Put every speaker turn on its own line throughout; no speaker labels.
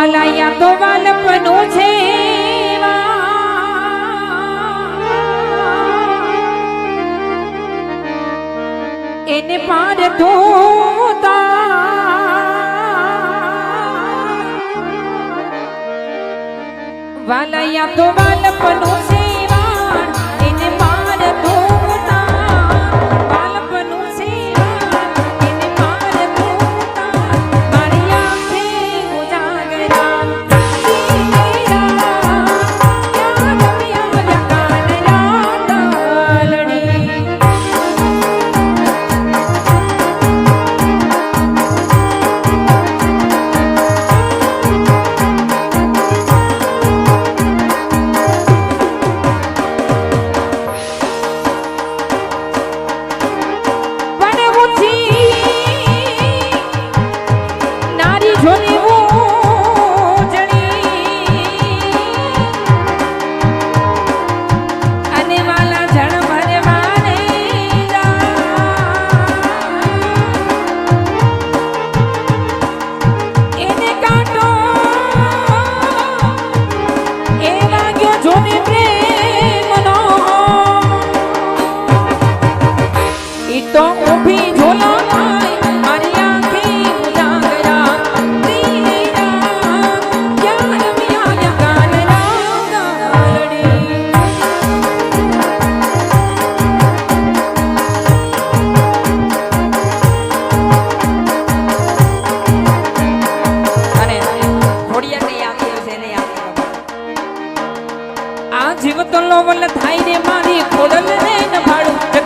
વાલા યાદો વાલપનું છે એને પાર ધોતા. વાલા
યાદો
વાલપનું જીવતલો વલ થાય રે મારી ખોડલ રે
નભાડું.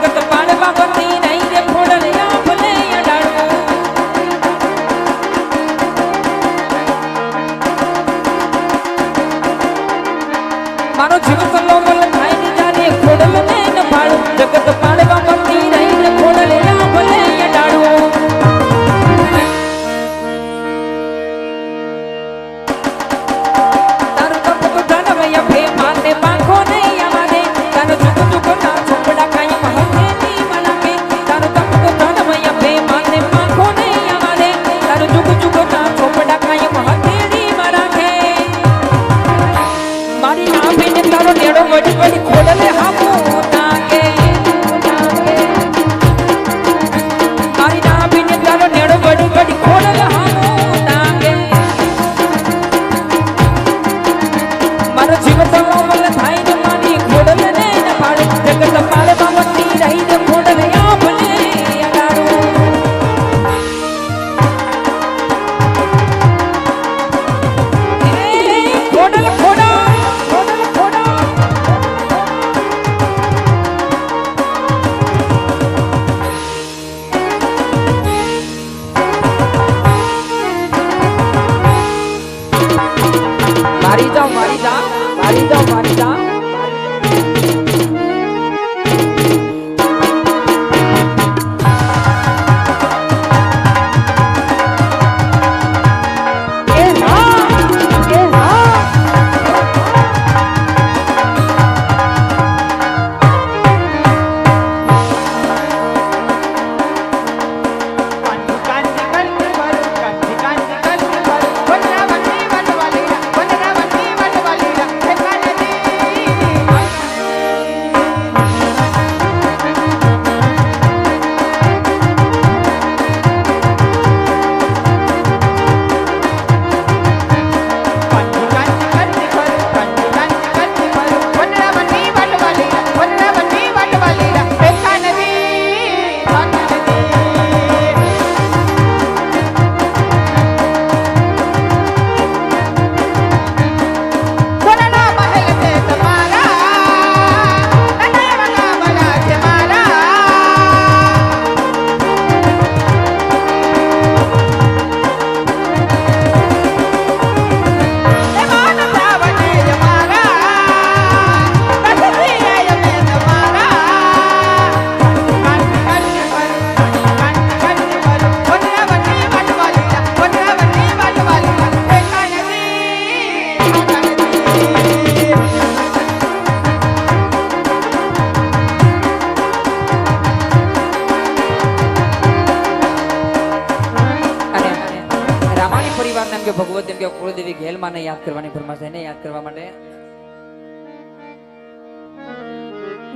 ભગવત એમ કે કુળદેવી ઘેલમાં ને યાદ કરવાની ફરમાશે એને યાદ કરવા માટે.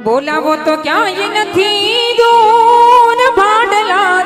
બોલાવો તો ક્યાંય નથી દૂર, ભાડલા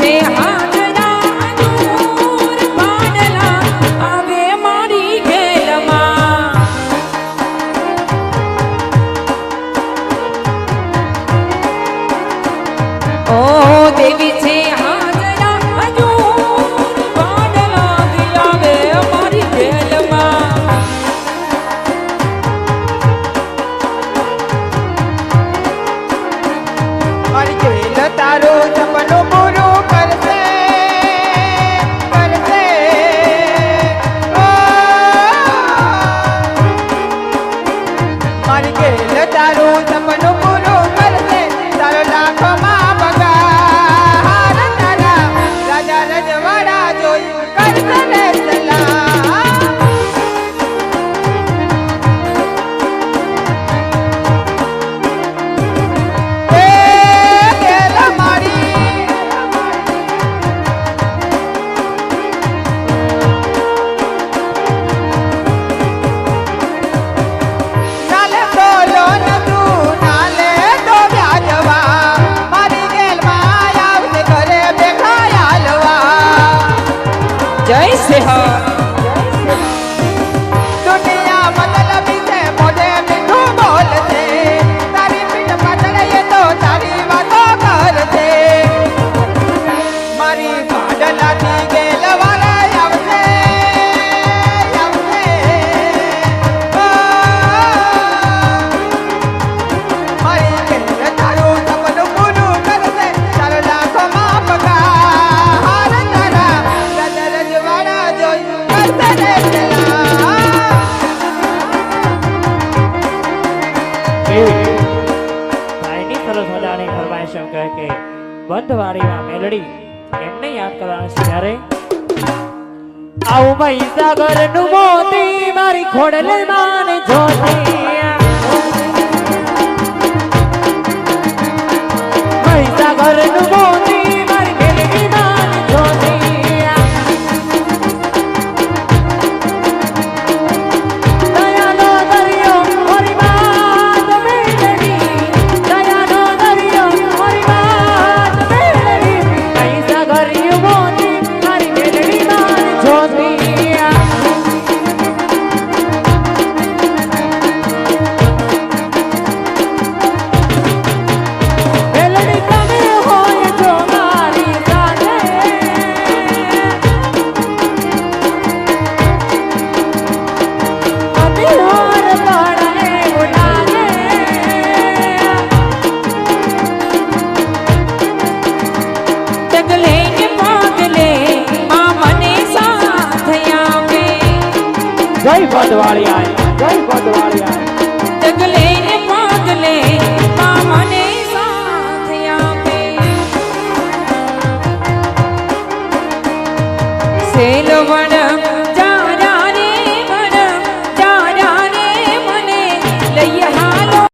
say માર્ગે જતારું સપનું জয় শ্রী
হরি ગાયની સરસ મજાની ફરમાઈશ એમ કહે કે બંધવારીમાં મેલડી એમને યાદ કરવાનું છે. ત્યારે, આવું મહીસાગરનું મોતી મારી ખોડલે માને જોતી મહીસાગરનું કોદવાળિયા જય
કોદવાળિયા જગલે પાગલે સાથ
આપે. સેલવણ